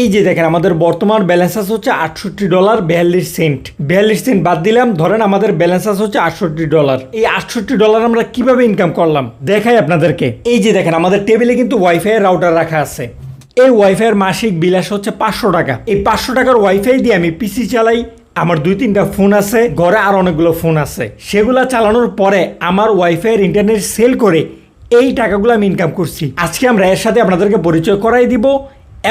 এই যে দেখেন, আমাদের বর্তমান ব্যালেন্স আছে হচ্ছে আটষট্টি ডলার বিয়াল্লিশ সেন্ট বিয়াল্লিশ সেন্ট বাদ দিলাম, ধরেন আমাদের ব্যালেন্স আছে হচ্ছে আটষট্টি ডলার এই আটষট্টি ডলার আমরা কীভাবে ইনকাম করলাম? দেখাই আপনাদেরকে। এই যে দেখেন, আমাদের টেবিলে কিন্তু ওয়াইফাই রাউটার রাখা আছে। এই ওয়াইফাইয়ের মাসিক বিলাস হচ্ছে পাঁচশো টাকা। এই পাঁচশো টাকার ওয়াইফাই দিয়ে আমি পিসি চালাই, আমার দুই তিনটা ফোন আছে, ঘরে আর অনেকগুলো ফোন আছে। সেগুলা চালানোর পরে আমার ওয়াইফাইয়ের ইন্টারনেট সেল করে এই টাকাগুলো আমি ইনকাম করছি। আজকে আমরা এর সাথে আপনাদেরকে পরিচয় করাই দিব।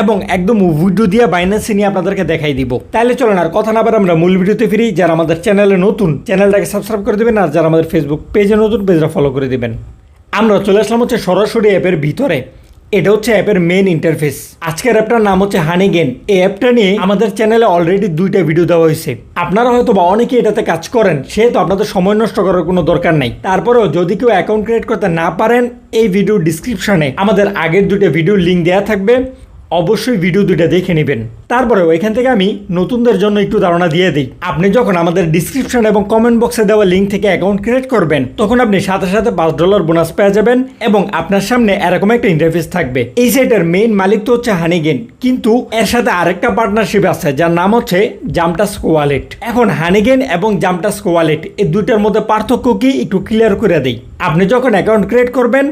এবং একদম ভিডিও দিয়ে বাইন্যান্সে নিয়ে আপনাদেরকে দেখাই দিব। তাহলে চলেন আর কথা না বলে আমরা মূল ভিডিওতে ফিরি। যারা আমাদের চ্যানেলে নতুন চ্যানেলটাকে সাবস্ক্রাইব করে দেবেন আর যারা আমাদের ফেসবুক পেজে নতুন পেজটা ফলো করে দেবেন। আমরা চলে আসলাম হচ্ছে সরাসরি অ্যাপের ভিতরে। এটা হচ্ছে অ্যাপের মেন ইন্টারফেস আজকের অ্যাপটার নাম হচ্ছে হানিগেন এই অ্যাপটা নিয়ে আমাদের চ্যানেলে অলরেডি দুইটা ভিডিও দেওয়া হয়েছে। আপনারা হয়তো বা অনেকে এটাতে কাজ করেন, সেহেতু আপনাদের সময় নষ্ট করার কোনো দরকার নাই। তারপরেও যদি কেউ অ্যাকাউন্ট ক্রিয়েট করতে না পারেন, এই ভিডিও ডিসক্রিপশনে আমাদের আগের দুইটা ভিডিও লিঙ্ক দেওয়া থাকবে। অবশ্যই ভিডিও দুইটা দেখে নেবেন। তারপরেও এখান থেকে আমি নতুনদের জন্য একটু ধারণা দিয়ে দিই। আপনি যখন আমাদের ডিসক্রিপশন এবং কমেন্ট বক্সে দেওয়া লিঙ্ক থেকে অ্যাকাউন্ট ক্রিয়েট করবেন, তখন আপনি সাথে সাথে পাঁচ ডলার বোনাস পেয়ে যাবেন এবং আপনার সামনে এরকম একটা ইন্টারফেস থাকবে। এই সাইটের মেইন মালিক তো হচ্ছে হানিগেন কিন্তু এর সাথে আরেকটা পার্টনারশিপ আছে, যার নাম হচ্ছে জামটাস্ক ওয়ালেট এখন হানিগেন এবং জামটাস্ক ওয়ালেট এই দুইটার মধ্যে পার্থক্য কি একটু ক্লিয়ার করে দেই। আপনি যখন অ্যাকাউন্ট ক্রিয়েট করবেন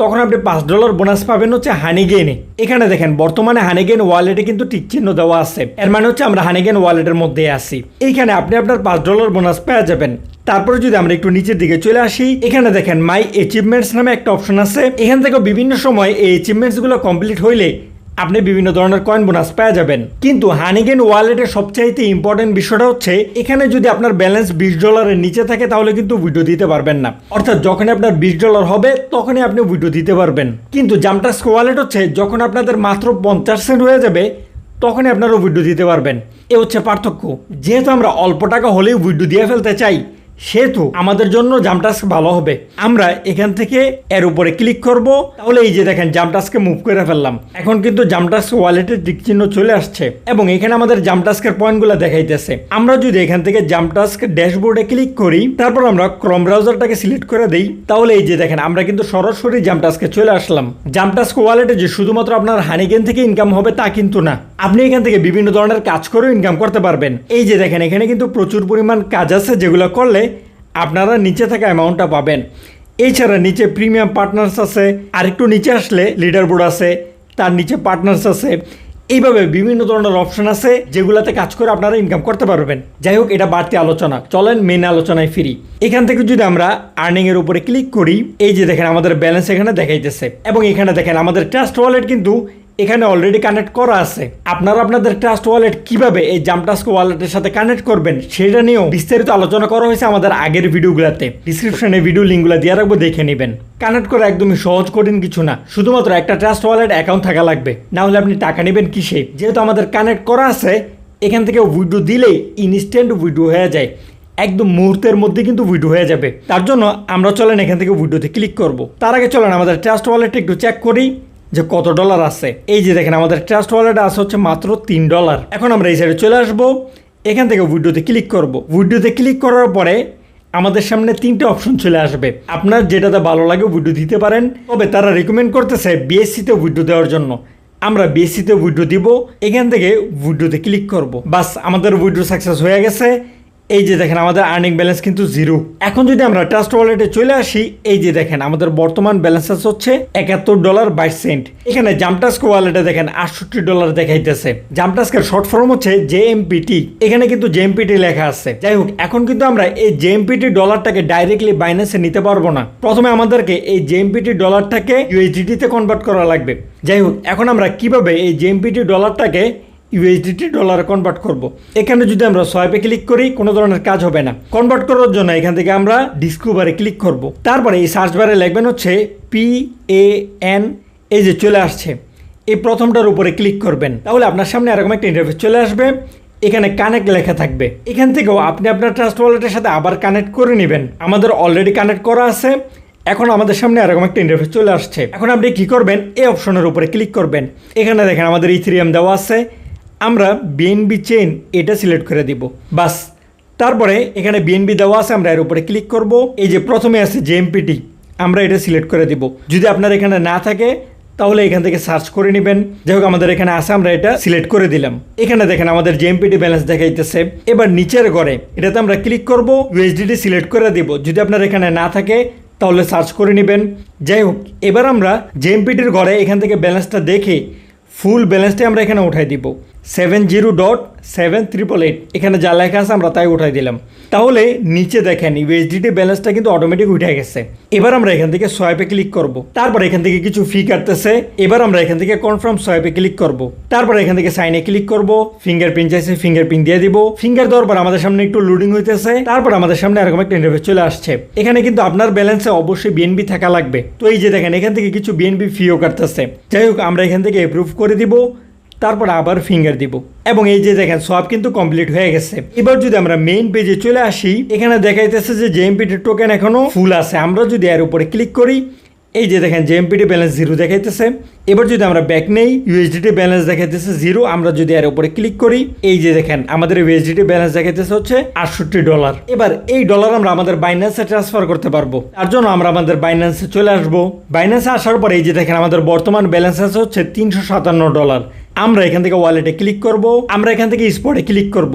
তখন আপনি পাঁচ ডলার বোনাস পাবেন হচ্ছে হানিগেনে এখানে দেখেন, বর্তমানে হানিগেন ওয়ালেটে কিন্তু টিক চিহ্ন দেওয়া আছে। এর মানে হচ্ছে আমরা হানিগেন ওয়ালেটের মধ্যে আছি। এইখানে আপনি আপনার পাঁচ ডলার বোনাস পেয়ে যাবেন। তারপরে যদি আমরা একটু নিচের দিকে চলে আসি, এখানে দেখেন মাই অ্যাচিভমেন্টস নামে একটা অপশন আছে। এখান থেকে বিভিন্ন সময় এই অ্যাচিভমেন্টসগুলো কমপ্লিট হইলে আপনি বিভিন্ন ধরনের কয়েন বোনাস পেয়ে যাবেন। কিন্তু হানিগেন ওয়ালেটের সবচাইতে ইম্পর্টেন্ট বিষয়টা হচ্ছে, এখানে যদি আপনার ব্যালেন্স বিশ ডলারের নিচে থাকে, তাহলে কিন্তু ভিডিও দিতে পারবেন না। অর্থাৎ যখন আপনার বিশ ডলার হবে, তখনই আপনি ভিডিও দিতে পারবেন। কিন্তু জামটাস্ক ওয়ালেট হচ্ছে, যখন আপনাদের মাত্র পঞ্চাশ সেন্ট হয়ে যাবে, তখনই আপনারা ভিডিও দিতে পারবেন। এ হচ্ছে পার্থক্য। যেহেতু আমরা অল্প টাকা হলেই ভিডিও দিয়ে ফেলতে চাই সেহেতু আমাদের জন্য জামটাস্ক ভালো হবে। আমরা এখান থেকে এর উপরে ক্লিক করব। তাহলে এই যে দেখেন জামটাস্কে মুভ করে ফেললাম। এখন কিন্তু জামটাস্ক ওয়ালেটের দিক চিহ্ন চলে আসছে এবং এখানে আমাদের জামটাস্কের পয়েন্টগুলো দেখাইতেছে। আমরা যদি এখান থেকে জামটাস্ক ড্যাশবোর্ডে ক্লিক করি, তারপর আমরা ক্রম ব্রাউজারটাকে সিলেক্ট করে দিই। তাহলে এই যে দেখেন, আমরা কিন্তু সরাসরি জামটাস্কে চলে আসলাম। জামটাস্ক ওয়ালেটে যে শুধুমাত্র আপনার হানিগেন থেকে ইনকাম হবে তা কিন্তু না। আপনি এখান থেকে বিভিন্ন ধরনের কাজ করেও ইনকাম করতে পারবেন। এই যে দেখেন, এখানে কিন্তু প্রচুর পরিমাণ কাজ আছে যেগুলো করলে আপনারা নিচে থাকা অ্যামাউন্টটা পাবেন। এছাড়া নিচে প্রিমিয়াম পার্টনার্স আছে আর একটু নিচে আসলে লিডার বোর্ড আছে, তার নিচে পার্টনার্স আছে। এইভাবে বিভিন্ন ধরনের অপশন আছে, যেগুলোতে কাজ করে আপনারা ইনকাম করতে পারবেন। যাই হোক, এটা বাড়তি আলোচনা। চলেন মেন আলোচনায় ফিরি। এখান থেকে যদি আমরা আর্নিং এর উপরে ক্লিক করি, এই যে দেখেন আমাদের ব্যালেন্স এখানে দেখাইতেছে। এবং এখানে দেখেন আমাদের ট্রাস্ট ওয়ালেট কিন্তু এখানে অলরেডি কানেক্ট করা আছে। আপনারা আপনাদের ট্রাস্ট ওয়ালেট কীভাবে এই জামটাস্ক ওয়ালেটের সাথে কানেক্ট করবেন, সেটা নিয়েও বিস্তারিত আলোচনা করা হয়েছে আমাদের আগের ভিডিওগুলোতে। ডিসক্রিপশনে ভিডিও লিঙ্কগুলো দিয়ে রাখব, দেখে নেবেন। কানেক্ট করা একদমই সহজ, কঠিন কিছু না। শুধুমাত্র একটা ট্রাস্ট ওয়ালেট অ্যাকাউন্ট থাকা লাগবে। না হলে আপনি টাকা নেবেন কিসে? যেহেতু আমাদের কানেক্ট করা আছে, এখান থেকে ভিডিও দিলেই ইনস্ট্যান্ট ভিডিও হয়ে যায়। একদম মুহূর্তের মধ্যে কিন্তু ভিডিও হয়ে যাবে। তার জন্য আমরা চলেন এখান থেকে ভিডিওতে ক্লিক করব। তার আগে চলেন আমাদের ট্রাস্ট ওয়ালেটটা একটু চেক করি। যে কত ডলার আছে। এই যে দেখেন আমাদের ট্রাস্ট ওয়ালেট আছে হচ্ছে মাত্র তিন ডলার এখন আমরা এই সাইডে চলে আসব। এখান থেকে উইডোতে ক্লিক করব। উইডোতে ক্লিক করার পরে আমাদের সামনে তিনটে অপশন চলে আসবে। আপনার যেটাতে ভালো লাগে উইডো দিতে পারেন, তবে তারা রেকমেন্ড করতেছে বিএসসিতে উইডো দেওয়ার জন্য। আমরা বিএসসিতে উইডো দিব, এখান থেকে উইডোতে ক্লিক করব। বাস, আমাদের উইডো সাকসেস হয়ে গেছে। এই যে দেখেন, আমাদের আর্নিং ব্যালেন্স কিন্তু জিরো এখন যদি আমরা ট্রাস্ট ওয়ালেটে চলে আসি, এই যে দেখেন, আমাদের বর্তমান ব্যালেন্স হচ্ছে একাত্তর ডলার বাইশ সেন্ট এখানে জামটাস্ক ওয়ালেটে দেখেন, আটষট্টি ডলার দেখাইতেছে। জামটাস্কের শর্ট ফর্ম হচ্ছে জেএমপিটি এখানে কিন্তু জেএমপিটি লেখা আছে। যাই হোক, এখন কিন্তু আমরা এই জেএমপিটি ডলারটাকে ডাইরেক্টলি বাইন্যান্সে নিতে পারব না। প্রথমে আমাদেরকে এই জেএমপিটি ডলারটাকে ইউএসডিটিতে কনভার্ট করা লাগবে। যাই হোক, এখন আমরা কীভাবে এই জেএমপিটি ডলারটাকে ইউএসডিটি ডলারে কনভার্ট করব। এখানে যদি আমরা সোয়াইপে ক্লিক করি, কোনো ধরনের কাজ হবে না। কনভার্ট করার জন্য এখান থেকে আমরা ডিসকভারে ক্লিক করব। তারপরে এই সার্চ বারে লিখবেন হচ্ছে পি এ এন এই যে চলে আসছে। এই প্রথমটার উপরে ক্লিক করবেন। তাহলে আপনার সামনে এরকম একটা ইন্টারফেস চলে আসবে। এখানে কানেক্ট লেখা থাকবে। এখান থেকেও আপনি আপনার ট্রাস্ট ওয়ালেটের সাথে আবার কানেক্ট করে নেবেন। আমাদের অলরেডি কানেক্ট করা আছে। এখন আমাদের সামনে এরকম একটা ইন্টারফেস চলে আসছে। এখন আপনি কি করবেন? এই অপশনের উপরে ক্লিক করবেন। এখানে দেখেন আমাদের ইথিরিয়াম দেওয়া আছে। আমরা বিএনবি চেন এটা সিলেক্ট করে দিব। বাস, তারপরে এখানে বিএনবি দেওয়া আছে, আমরা এর উপরে ক্লিক করব। এই যে প্রথমে আছে জেএমপিটি আমরা এটা সিলেক্ট করে দিব। যদি আপনার এখানে না থাকে, তাহলে এখান থেকে সার্চ করে নেবেন। যাই হোক, আমাদের এখানে আসে আমরা এটা সিলেক্ট করে দিলাম। এখানে দেখেন আমাদের জেএমপিটি ব্যালেন্স দেখাইতেছে। এবার নিচের ঘরে এটাতে আমরা ক্লিক করব ইউএসডিটি সিলেক্ট করে দিব। যদি আপনার এখানে না থাকে, তাহলে সার্চ করে নেবেন। যাই হোক, এবার আমরা জেএমপিটির ঘরে এখান থেকে ব্যালেন্সটা দেখে ফুল ব্যালেন্সটা আমরা এখানে উঠাই দিব। Seven zero dot seven triple eight এখানে যা লেখা আছে আমরা তাই উঠাই দিলাম। তাহলে নিচে দেখেন ইউএসডিটি ব্যালেন্সটা কিন্তু অটোমেটিক উঠে গেছে। এবার আমরা এখান থেকে সোয়াইপে ক্লিক করব। তারপর এখান থেকে কিছু ফি কাটতেছে। এবার আমরা এখান থেকে কনফার্ম সোয়াইপে ক্লিক করব। তারপর এখান থেকে সাইনে ক্লিক করব। ফিঙ্গারপ্রিন্ট চাইছে ফিঙ্গারপ্রিন্ট দিয়ে দিব। ফিঙ্গার দেওয়ার পর আমাদের সামনে একটু লোডিং হইতেছে। তারপর আমাদের সামনে এরকম একটা ইন্টারভিউ চলে আসছে। এখানে কিন্তু আপনার ব্যালেন্সে অবশ্যই বিএনবি থাকা লাগবে। তো এই যে দেখেন, এখান থেকে কিছু বিএনবি ফিও কাটতেছে। যাই হোক, আমরা এখান থেকে অ্যাপ্রুভ করে দিব। তারপর আবার ফিঙ্গার দিব। এবং এই যে দেখেন, সব কিন্তু কমপ্লিট হয়ে গেছে। এবার যদি আমরা মেইন পেজে চলে আসি, এখানে দেখাইতেছে যে জেএমপিটি টোকেন এখনও ফুল আছে। আমরা যদি এর উপরে ক্লিক করি, এই যে দেখেন জেএমপিটি ব্যালেন্স জিরো দেখাইতেছে। এবার যদি আমরা ব্যাক নেই ইউএসডিটি ব্যালেন্স দেখাইতেছে জিরো আমরা যদি এর উপরে ক্লিক করি, এই যে দেখেন, আমাদের ইউএসডিটি ব্যালেন্স দেখাইতেছে হচ্ছে আটষট্টি ডলার এবার এই ডলার আমরা আমাদের বাইন্যান্সে ট্রান্সফার করতে পারব। তার জন্য আমরা আমাদের বাইন্যান্সে চলে আসব। বাইন্যান্সে আসার পরে এই যে দেখেন, আমাদের বর্তমান ব্যালেন্স আছে হচ্ছে তিনশো সাতান্ন ডলার আমরা এখান থেকে ওয়ালেটে ক্লিক করব আমরা এখান থেকে স্পটে ক্লিক করব।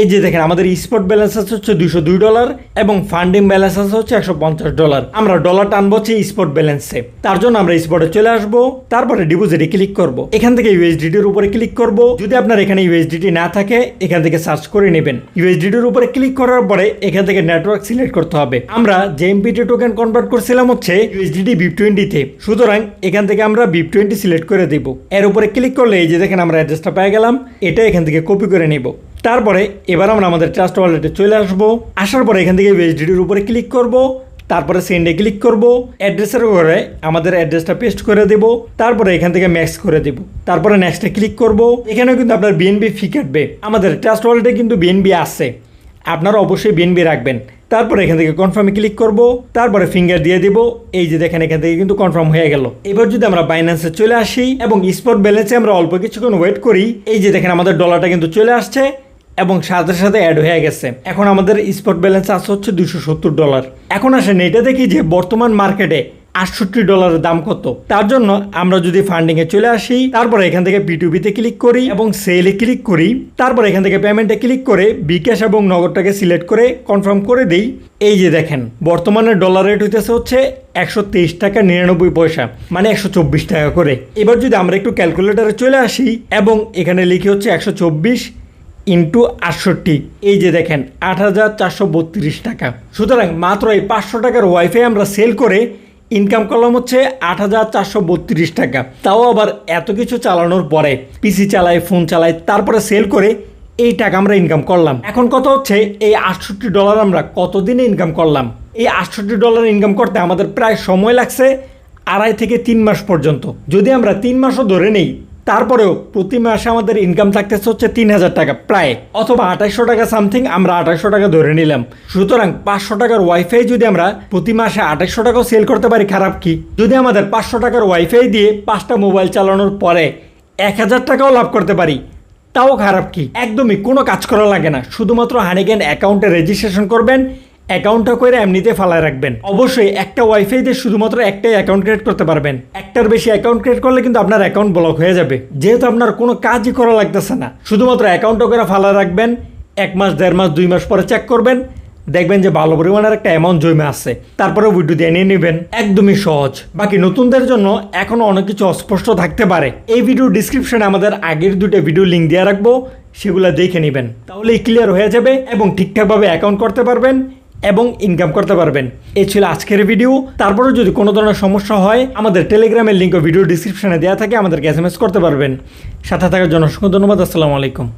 এই যে দেখেন, আমাদের স্পট ব্যালেন্স আছে হচ্ছে দুশো দুই ডলার এবং ফান্ডিং ব্যালেন্স আছে হচ্ছে একশো পঞ্চাশ ডলার আমরা ডলার টানবো হচ্ছে স্পট ব্যালেন্সে তার জন্য আমরা স্পটে চলে আসব, তারপরে ডিপোজিটে ক্লিক করব। এখান থেকে ইউএসডিটির উপরে ক্লিক করব। যদি আপনার এখানে ইউএসডিটি না থাকে, এখান থেকে সার্চ করে নেবেন। ইউএসডিটির উপরে ক্লিক করার পরে এখান থেকে নেটওয়ার্ক সিলেক্ট করতে হবে। আমরা জেএমপিটি টোকেন কনভার্ট করছিলাম হচ্ছে ইউএসডিটি বিপ টোয়েন্টিতে সুতরাং এখান থেকে আমরা বিপ টোয়েন্টি সিলেক্ট করে দিব। এর উপরে ক্লিক করলে এই যে দেখেন, আমরা অ্যাড্রেসটা পেয়ে গেলাম। এটা এখান থেকে কপি করে নিব। তারপরে এবার আমরা আমাদের ট্রাস্ট ওয়ালেটে চলে আসব। আসার পরে এখান থেকে ইউএসডিটির উপরে ক্লিক করব। তারপরে সেন্ডে ক্লিক করব। অ্যাড্রেসের ঘরে আমাদের অ্যাড্রেসটা পেস্ট করে দেব। তারপরে এখান থেকে ম্যাক্স করে দেব। তারপরে নেক্সটে ক্লিক করব। এখানেও কিন্তু আপনার বিএনবি ফি কাটবে। আমাদের ট্রাস্ট ওয়ালেটে কিন্তু বিএনবি আছে। আপনারা অবশ্যই বিএনবি রাখবেন। তারপরে এখান থেকে কনফার্মে ক্লিক করব। তারপরে ফিঙ্গার দিয়ে দিব। এই যে দেখেন এখান থেকে কিন্তু কনফার্ম হয়ে গেল। এবার যদি আমরা বাইন্যান্সে চলে আসি এবং স্পট ব্যালেন্সে আমরা অল্প কিছুক্ষণ ওয়েট করি, এই যে দেখেন আমাদের ডলারটা কিন্তু চলে আসছে। এবং সাথে সাথে অ্যাড হয়ে গেছে। এখন আমাদের স্পট ব্যালেন্স আছে হচ্ছে দুশো সত্তর ডলার এখন আসেন, এটা দেখি যে বর্তমান মার্কেটে আটষট্টি ডলারের দাম কত। তার জন্য আমরা যদি ফান্ডিং এ চলে আসি, তারপরে এখান থেকে পিটুপিতে ক্লিক করি এবং সেলে ক্লিক করি। তারপর এখান থেকে পেমেন্টে ক্লিক করে বিকাশ এবং নগদটাকে সিলেক্ট করে কনফার্ম করে দিই। এই যে দেখেন, বর্তমানে ডলার রেট হইতেছে হচ্ছে একশো তেইশ টাকা নিরানব্বই পয়সা মানে একশো চব্বিশ টাকা করে। এবার যদি আমরা একটু ক্যালকুলেটারে চলে আসি এবং এখানে লিখি হচ্ছে একশো চব্বিশ ইন্টু আটষট্টি। এই যে দেখেন, আট হাজার চারশো বত্রিশ টাকা। সুতরাং মাত্র এই পাঁচশো টাকার ওয়াইফাই আমরা সেল করে ইনকাম করলাম হচ্ছে আট হাজার চারশো বত্রিশ টাকা। তাও আবার এত কিছু চালানোর পরে পিসি চালাই ফোন চালাই, তারপরে সেল করে এই টাকা আমরা ইনকাম করলাম। এখন কত হচ্ছে? এই আটষট্টি ডলার আমরা কতদিনে ইনকাম করলাম? এই আটষট্টি ডলার ইনকাম করতে আমাদের প্রায় সময় লাগছে আড়াই থেকে তিন মাস পর্যন্ত। যদি আমরা তিন মাসও ধরে নেই তারপরেও প্রতি মাসে আমাদের ইনকাম থাকতেছে হচ্ছে তিন হাজার টাকা, প্রায়। অথবা আঠাইশশো টাকা সামথিং আমরা আঠাইশশো টাকা ধরে নিলাম। সুতরাং পাঁচশো টাকার ওয়াইফাই যদি আমরা প্রতি মাসে আঠাইশশো টাকাও সেল করতে পারি, খারাপ কি? যদি আমাদের পাঁচশো টাকার ওয়াইফাই দিয়ে পাঁচটা মোবাইল চালানোর পরে এক হাজার টাকাও লাভ করতে পারি, তাও খারাপ কি? একদমই কোনো কাজ করা লাগে না। শুধুমাত্র হানিকেন অ্যাকাউন্টে রেজিস্ট্রেশন করবেন অ্যাকাউন্টটা করে এমনিতে ফালায় রাখবেন। অবশ্যই একটা ওয়াইফাই দিয়ে শুধুমাত্র একটাই অ্যাকাউন্ট ক্রিয়েট করতে পারবেন। একটার বেশি অ্যাকাউন্ট ক্রিয়েট করলে কিন্তু আপনার অ্যাকাউন্ট ব্লক হয়ে যাবে। যেহেতু আপনার কোনো কাজই করা লাগতেছে না। শুধুমাত্র অ্যাকাউন্টটা করে ফালায় রাখবেন, এক মাস, দেড় মাস, দুই মাস পরে চেক করবেন, দেখবেন যে ভালো পরিমাণের একটা অ্যামাউন্ট জমে আছে। তারপরে ভিডিও দিয়ে নিয়ে নেবেন। একদমই সহজ। বাকি নতুনদের জন্য এখনও অনেক কিছু অস্পষ্ট থাকতে পারে। এই ভিডিও ডিসক্রিপশনে আমাদের আগের দুটো ভিডিও লিঙ্ক দিয়ে রাখব। সেগুলো দেখে নেবেন। তাহলেই ক্লিয়ার হয়ে যাবে এবং ঠিকঠাকভাবে অ্যাকাউন্ট করতে পারবেন। এবং ইনকাম করতে পারবেন। এই ছিল আজকের ভিডিও তারপরে যদি কোনো ধরনের সমস্যা হয়, আমাদের টেলিগ্রামের লিঙ্ক ভিডিও ডিসক্রিপশনে দেওয়া থাকে, আমাদেরকে এস করতে পারবেন। সাথে থাকার জন্য অসংখ্য ধন্যবাদ। আসসালামু আলাইকুম।